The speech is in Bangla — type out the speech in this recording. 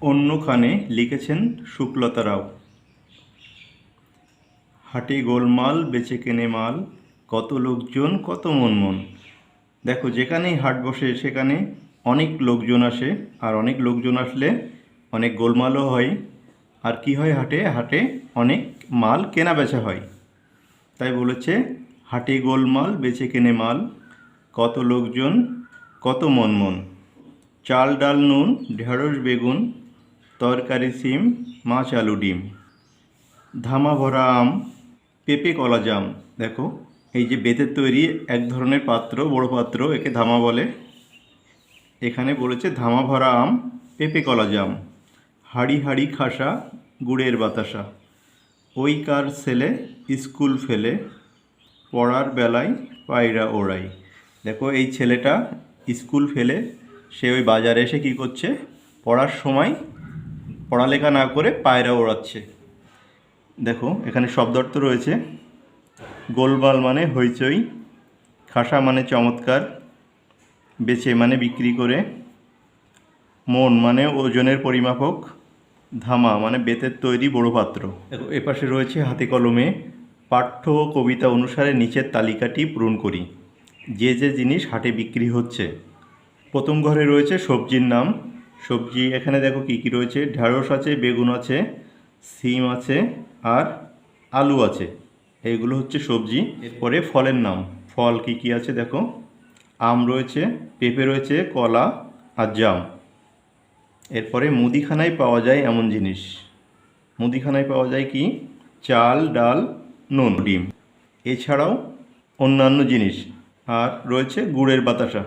অন্যখানে লিখেছেন শুক্লতা রাও। হাটে গোলমাল, বেচে কেনে মাল, কত লোকজন, কত মন মন। দেখো, যেখানেই হাট বসে, সেখানে অনেক লোকজন আসে, আর অনেক লোকজন আসলে অনেক গোলমালও হয়। আর কি হয় হাটে? হাটে অনেক মাল কেনা বেচা হয়। তাই বলেছে, হাটে গোলমাল, বেচে কেনে মাল, কত লোকজন, কত মন মন। চাল, ডাল, নুন, ঢেঁড়স, বেগুন তরকারি সিম, মাছ, আলু, ডিম। ধামা ভরা আম, পেঁপে, কলা জাম। দেখো, এই যে বেতের তৈরি এক ধরনের পাত্র, বড় পাত্র, একে ধামা বলে। এখানে বলেছে ধামা ভরা আম, পেঁপে, কলা জাম। হাড়ি হাড়ি, খাসা, গুড়ের বাতাসা। ওই কার ছেলে স্কুল ফেলে, পড়ার বেলায় পায়রা ওড়াই দেখো, এই ছেলেটা স্কুল ফেলে, সে ওই বাজারে এসে কী করছে? পড়ার সময় পড়ালেখা না করে পায়রা ওড়াচ্ছে। দেখো, এখানে শব্দ অর্থ রয়েছে। গোলবাল মানে হইচই, খাসা মানে চমৎকার, বেচে মানে বিক্রি করে, মন মানে ওজনের পরিমাপক, ধামা মানে বেতের তৈরি বড় পাত্র। এপাশে রয়েছে হাতে কলমে, পাঠ্য ও কবিতা অনুসারে নিচের তালিকাটি পূরণ করি। যে যে জিনিস হাটে বিক্রি হচ্ছে। প্রথম ঘরে রয়েছে সবজির নাম সবজি, এখানে দেখো কী কী রয়েছে? ঢ্যাঁড়স আছে, বেগুন আছে, সিম আছে আর আলু আছে। এইগুলো হচ্ছে সবজি। এরপরে ফলের নাম। ফল কী কী আছে দেখো? আম রয়েছে, পেঁপে রয়েছে, কলা আর জাম। এরপরে মুদিখানায় পাওয়া যায় এমন জিনিস। মুদিখানায় পাওয়া যায় কি? চাল, ডাল, নুন, ডিম। এছাড়াও অন্যান্য জিনিস। আর রয়েছে গুড়ের বাতাসা।